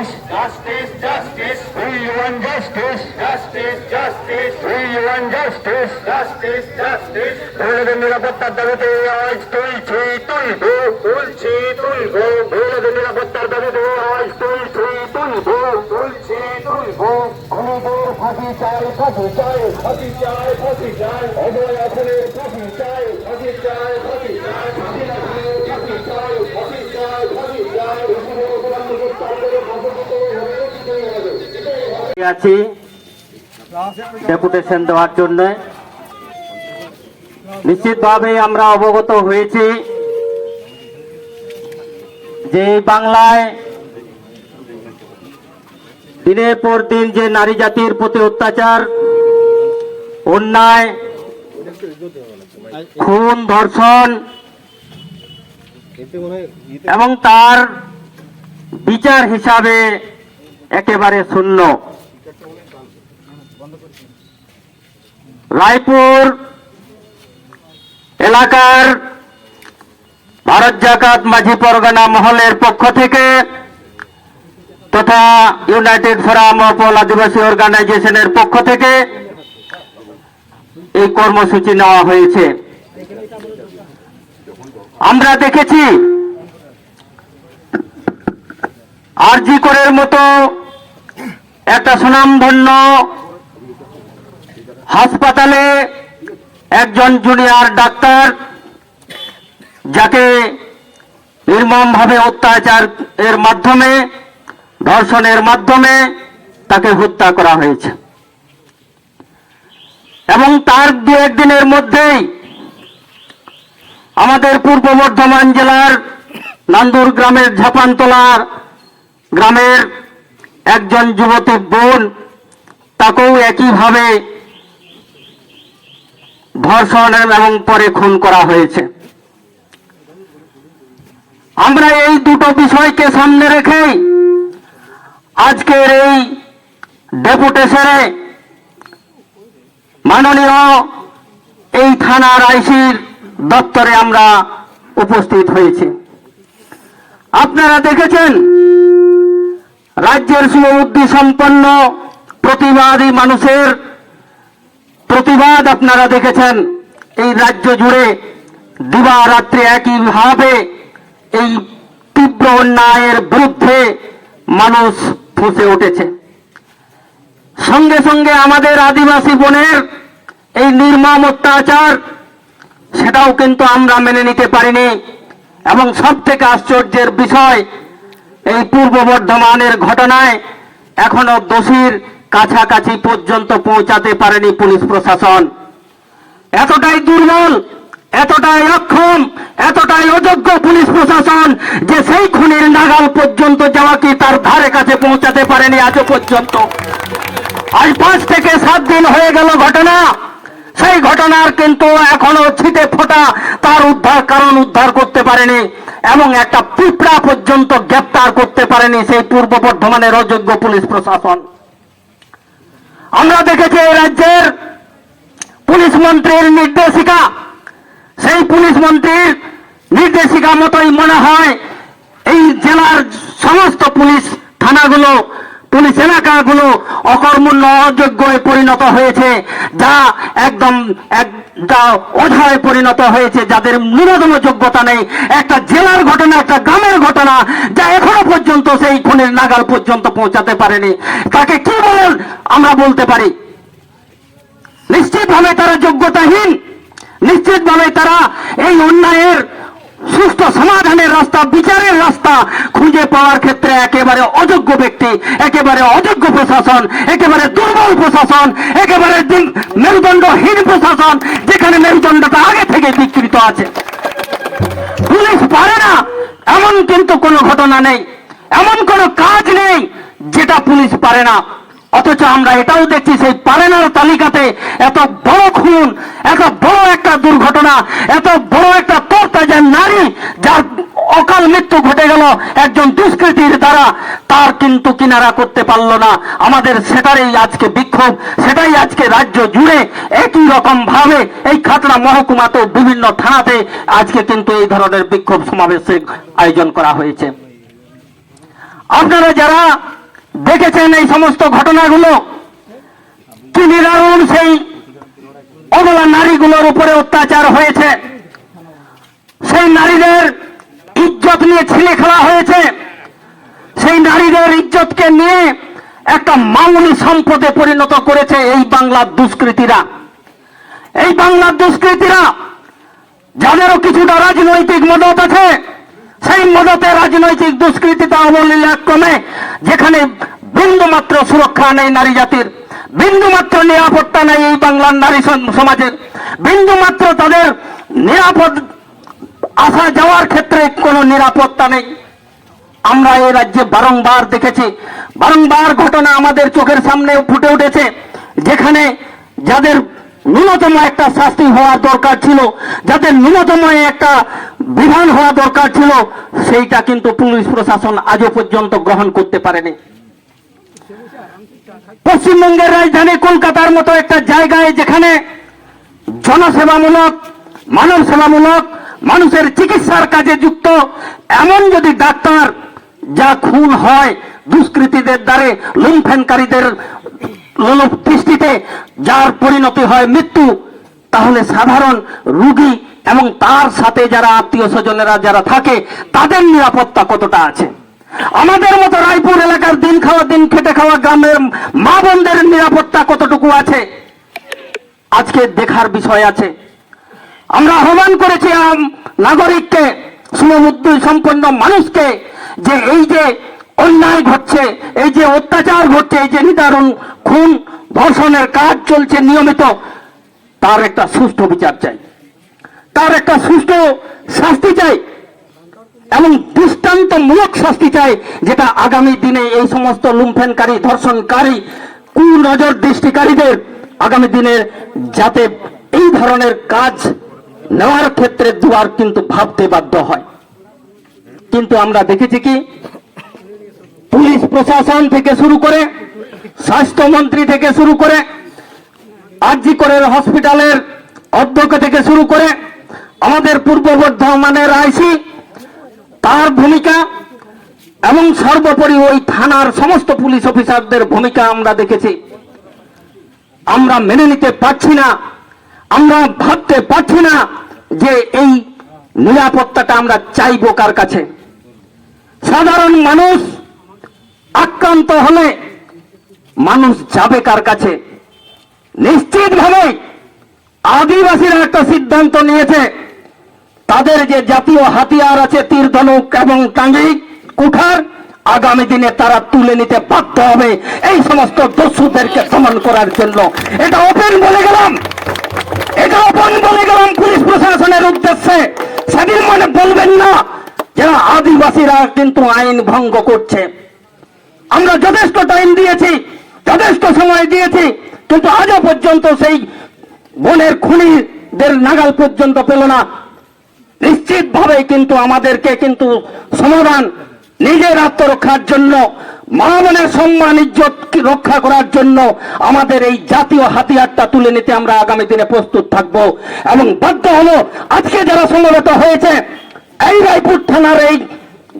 justice, justice, We want justice. justice, justice, We want justice. justice, justice. মহিলাদের নিরাপত্তার দাবিতে আজ তুলছি তুলব তুলছি তুলব মহিলাদের নিরাপত্তার দাবিতে আজ তুলছি তুলব তুলছি তুলব আমাদের ফাঁসি চাই ফাঁসি চাই ফাঁসি চাই ফাঁসি চাই অজয় আসনের ফাঁসি চাই ফাঁসি চাই ফাঁসি চাই ফাঁসি আছি? ডেপুটেশন দেওয়ার জন্য। নিশ্চিতভাবে আমরা অবগত হয়েছি যে বাংলায় দিনের পর দিন যে নারী জাতির প্রতি অত্যাচার, অন্যায়, খুন, ধর্ষণ এবং তার বিচার হিসাবে একেবারে শূন্য। রায়পুর এলাকার ভারত জাকাত মাঝি পরগনা মহলের পক্ষ থেকে তথা united forum of all Adivasi অর্গানাইজেশনের পক্ষ থেকে এই কর্মসূচি নেওয়া হয়েছে। আমরা দেখেছি আরজি করের মতো একটা সুনামধন্য হাসপাতালে একজন জুনিয়র ডাক্তার যাকে নির্মমভাবে অত্যাচার এর মাধ্যমে, ধর্ষণের মাধ্যমে তাকে হত্যা করা হয়েছে। এবং তার দু একদিনের মধ্যেই আমাদের পূর্ব বর্ধমান জেলার নান্দুর গ্রামের ঝাপানতলার গ্রামের একজন যুবতী বোন, তাকেও একইভাবে ধর্ষণ এবং পরে খুন করা হয়েছে। আমরা এই দুটো বিষয়কে সামনে রেখেই আজকের এই ডেপুটেশনে মাননীয় এই থানার আইসির দপ্তরে আমরা উপস্থিত হয়েছি। আপনারা দেখেছেন, রাজ্যের সুবুদ্ধি সম্পন্ন প্রতিবাদী মানুষের প্রতিবাদ আপনারা দেখেছেন, এই রাজ্য জুড়ে দিবারাত্রি একইভাবে এই তীব্র অন্যায়ের বিরুদ্ধে মানুষ ফুসে উঠেছে। সঙ্গে সঙ্গে আমাদের আদিবাসী বোনের এই নির্মম অত্যাচার সেটাও কিন্তু আমরা মেনে নিতে পারিনি। এবং সব থেকে আশ্চর্যের বিষয়, এই পূর্ব বর্ধমানের ঘটনায় এখনও দোষীর কাছাকাছি পর্যন্ত পৌঁছাতে পারেনি পুলিশ প্রশাসন। এতটাই দুর্বল, এতটাই অক্ষম, এতটাই অযোগ্য পুলিশ প্রশাসন যে সেই খুনির নাগাল পর্যন্ত যাওয়া কি তার ধারে কাছে পৌঁছাতে পারেনি আজও পর্যন্ত। আজ পাঁচ থেকে সাত দিন হয়ে গেল ঘটনা। সেই ঘটনার কিন্তু এখনও ছিটে ফোটা। তার উদ্ধার কারণ উদ্ধার করতে পারেনি এবং একটা পিঁপড়া পর্যন্ত গ্রেপ্তার করতে পারেনি সেই পূর্ব বর্ধমানের অযোগ্য পুলিশ প্রশাসন। আমরা দেখেছি এই রাজ্যের পুলিশ মন্ত্রীর নির্দেশিকা। সেই পুলিশ মন্ত্রীর নির্দেশিকা মতোই মনে হয় এই জেলার সমস্ত পুলিশ থানাগুলো পুলিশ এলাকাগুলো অকর্মণ্য অযোগ্যে পরিণত হয়েছে, যা একদম একটা অঝয় পরিণত হয়েছে, যাদের ন্যূনতম যোগ্যতা নেই। একটা জেলার ঘটনা, একটা গ্রামের ঘটনা, যা এখনও পর্যন্ত সেই খুনের নাগাল পর্যন্ত পৌঁছাতে পারেনি। তাকে কি বলেন, আমরা বলতে পারি। নিশ্চিতভাবে তারা যোগ্যতাহীন। নিশ্চিতভাবে তারা এই অন্যায়ের সুস্থ সমাধানের রাস্তা, বিচারের রাস্তা খুঁজে পাওয়ার ক্ষেত্রে একেবারে অযোগ্য ব্যক্তি, একেবারে অযোগ্য প্রশাসন, একেবারে দুর্বল প্রশাসন, একেবারে মেরুদণ্ডহীন প্রশাসন, যেখানে মেরুদণ্ডটা আগে থেকে বিকৃত আছে। পুলিশ পারে না, এমন কিন্তু কোনো ঘটনা নেই, এমন কোনো কাজ নেই, যেটা পুলিশ পারে না। অথচ আমরা এটাও দেখছি সেই পারেনার তালিকাতে এত বড় খুন, এত বড় একটা দুর্ঘটনা, এত বড় একটা তরতাজা নারী যার অকাল মৃত্যু ঘটে গেল একজন দুষ্কৃতির দ্বারা, তার কিন্তু কিনারা করতে পারল না। আমাদের সেটারই আজকে বিক্ষোভ, সেটাই আজকে রাজ্য জুড়ে একই রকম ভাবে এই খাতড়া মহকুমাতেও বিভিন্ন থানাতে আজকে কিন্তু এই ধরনের বিক্ষোভ সমাবেশের আয়োজন করা হয়েছে। আপনারা যারা দেখেছেন এই সমস্ত ঘটনাগুলো? কি নিদারুণ সেই অবলা নারীগুলোর উপরে অত্যাচার হয়েছে। সেই নারীদের ইজ্জত নিয়ে ছিলে খেলা হয়েছে। সেই নারীদের ইজ্জতকে নিয়ে একটা মামুলি সম্পদে পরিণত করেছে এই বাংলার দুষ্কৃতীরা। এই বাংলার দুষ্কৃতীরা, যাদেরও কিছুটা রাজনৈতিক মদত আছে সেই মদতে রাজনৈতিক দুষ্কৃতিতে অবলীলাক্রমে যেখানে বিন্দু মাত্র সুরক্ষা নেই নারী জাতির বিন্দু মাত্র নিরাপত্তা নেই এই বাংলার নারী সমাজের বিন্দু মাত্র তাদের নিরাপদ আসা যাওয়ার ক্ষেত্রে কোনো নিরাপত্তা নেই। আমরা এই রাজ্যে বারংবার দেখেছি, বারংবার ঘটনা আমাদের চোখের সামনে ফুটে উঠেছে, যেখানে যাদের ন্যূনতম একটা শাস্তি হওয়া দরকার ছিল, যাদের ন্যূনতম একটা বিধান হওয়া দরকার ছিল, সেইটা কিন্তু পুলিশ প্রশাসন আজও পর্যন্ত গ্রহণ করতে পারেনি। পশ্চিমবঙ্গের রাজধানী কলকাতার মতো একটা জায়গায় যেখানে জনসেবামূলক মানব সেবামূলক মানুষের চিকিৎসার কাজে যুক্ত, এমন যদি ডাক্তার যা খুন হয় দুষ্কৃতীদের দ্বারে লুমফেনকারীদের লোলুপ দৃষ্টিতে, যার পরিণতি হয় মৃত্যু, তাহলে সাধারণ রুগী এবং তার সাথে যারা আত্মীয় স্বজনেরা যারা থাকে, তাদের নিরাপত্তা কতটা আছে? আমাদের মতো রায়পুর এলাকার দিন খাওয়া, দিন খেটে খাওয়া গ্রামের মা বোনদের নিরাপত্তা কতটুকু আছে? আজকে দেখার বিষয় আছে। আমরা আহ্বান করেছি নাগরিককে শুভবুদ্ধি সম্পন্ন মানুষকে, যে এই যে অন্যায় ঘটছে, এই যে অত্যাচার ঘটছে, এই যে নিদারুণ খুন, ধর্ষণের কাজ চলছে নিয়মিত, তার একটা সুষ্ঠু বিচার চাই। তার একটা সুষ্ঠু শাস্তি চাই এবং দৃষ্টান্তমূলক শাস্তি চাই, যেটা আগামী দিনে এই সমস্ত লুম্ফেনকারী ধর্ষণকারী, কুনজর দৃষ্টিকারীদের আগামী দিনে যাতে এই ধরনের কাজ নেওয়ার ক্ষেত্রে দুয়ার কিন্তু ভাবতে বাধ্য হয়। কিন্তু আমরা দেখেছি কি, পুলিশ প্রশাসন থেকে শুরু করে, স্বাস্থ্যমন্ত্রী থেকে শুরু করে, আরজি করের হসপিটালের অধ্যক্ষ থেকে শুরু করে আমাদের পূর্ব বর্ধমানের আইসি তার ভূমিকা এবং সর্বোপরি ওই থানার সমস্ত পুলিশ অফিসারদের ভূমিকা আমরা দেখেছি। আমরা মেনে নিতে পারছি না, আমরা ভাবতে পারছি না যে এই নিরাপত্তাটা আমরা চাইব কার কাছে। সাধারণ মানুষ আক্রান্ত হলে মানুষ যাবে কার কাছে? নিশ্চিতভাবে আদিবাসীরা একটা সিদ্ধান্ত নিয়েছে। তাদের যে জাতীয় হাতিয়ার আছে তীর, ধনুক এবং টাঙ্গি, কুঠার, আগামী দিনে তারা তুলে নিতে বাধ্য হবে এই সমস্ত দস্যুদেরকে দমন করার জন্য। এটা ওপেন বলে গেলাম। এটা ওপেন বলে গেলাম পুলিশ প্রশাসনের উদ্দেশ্যে। সেদিন মনে বলবেন না, যারা আদিবাসীরা কিন্তু আইন ভঙ্গ করছে। আমরা যথেষ্ট টাইম দিয়েছি, যথেষ্ট সময় দিয়েছি, কিন্তু আজও পর্যন্ত সেই বনের খুনিদের নাগাল পর্যন্ত পেল না। নিশ্চিতভাবে কিন্তু আমাদেরকে কিন্তু সমাধান নিজের আত্মরক্ষার জন্য মা বোনের সম্মান, ইজ্জত রক্ষা করার জন্য আমাদের এই জাতীয় হাতিয়ারটা তুলে নিতে আমরা আগামী দিনে প্রস্তুত থাকব। এবং বাধ্য হলো আজকে যারা সমবেত হয়েছে, এই রায়পুর থানার এই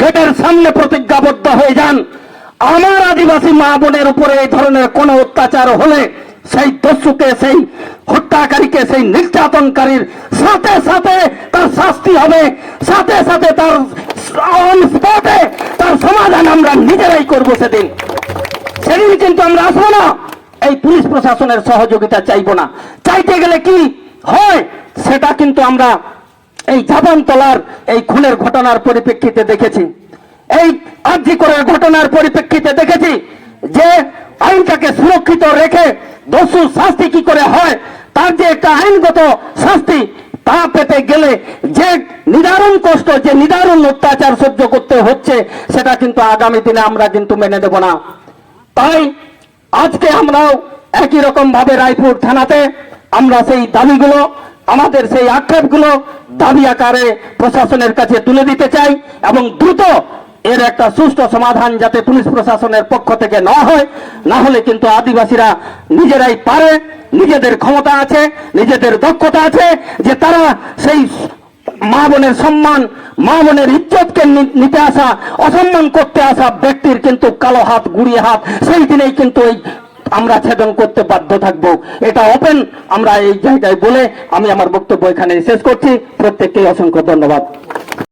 গেটের সামনে প্রতিজ্ঞাবদ্ধ হয়ে যান। আমার আদিবাসী মা বোনের উপরে এই ধরনের কোনো অত্যাচার হলে সেই দস্যুকে, সেই হত্যাকারীকে, সেই নির্যাতনকারীর সাথে সাথে তার শাস্তি হবে। সাথে সাথে তার অন স্পটে তার সমাধান আমরা নিজেরাই করব সেদিন। সেদিন কিন্তু আমরা আসব না। এই পুলিশ প্রশাসনের সহযোগিতা চাইব না। চাইতে গেলে কি হয়, সেটা কিন্তু আমরা এই জাপানতলার এই খুনের ঘটনার পরিপ্রেক্ষিতে দেখেছি। এই আর্জি করার ঘটনার পরিপ্রেক্ষিতে দেখেছি যে আইনটাকে সুরক্ষিত রেখে দস্যু শাস্তি কি করে হয়, তার যে একটা আইনগত শাস্তি তা পেতে গেলে যে নিদারুণ কষ্ট, যে নিদারুণ অত্যাচার সহ্য করতে হচ্ছে, সেটা কিন্তু আগামী দিনে আমরা কিন্তু মেনে দেব না। তাই আজকে আমরাও একই রকম ভাবে রায়পুর থানাতে আমরা সেই দাবিগুলো, আমাদের সেই আক্ষেপগুলো দাবি আকারে প্রশাসনের কাছে তুলে দিতে চাই এবং দ্রুত এর একটা সুষ্ঠু সমাধান যাতে পুলিশ প্রশাসনের পক্ষ থেকে না হয়, না হলে কিন্তু আদিবাসীরা নিজেরাই পারে, নিজেদের ক্ষমতা আছে, নিজেদের দক্ষতা আছে, যে তারা সেই মা বোনের সম্মান, মা বোনের ইজ্জতকে নিতে আসা, অসম্মান করতে আসা ব্যক্তির কিন্তু কালো হাত গুড়িয়ে হাত, সেই দিনেই কিন্তু এই আমরা ছেদন করতে বাধ্য থাকব। এটা ওপেন আমরা এই জায়গায় বলে আমি আমার বক্তব্য এখানে শেষ করছি। প্রত্যেককে অসংখ্য ধন্যবাদ।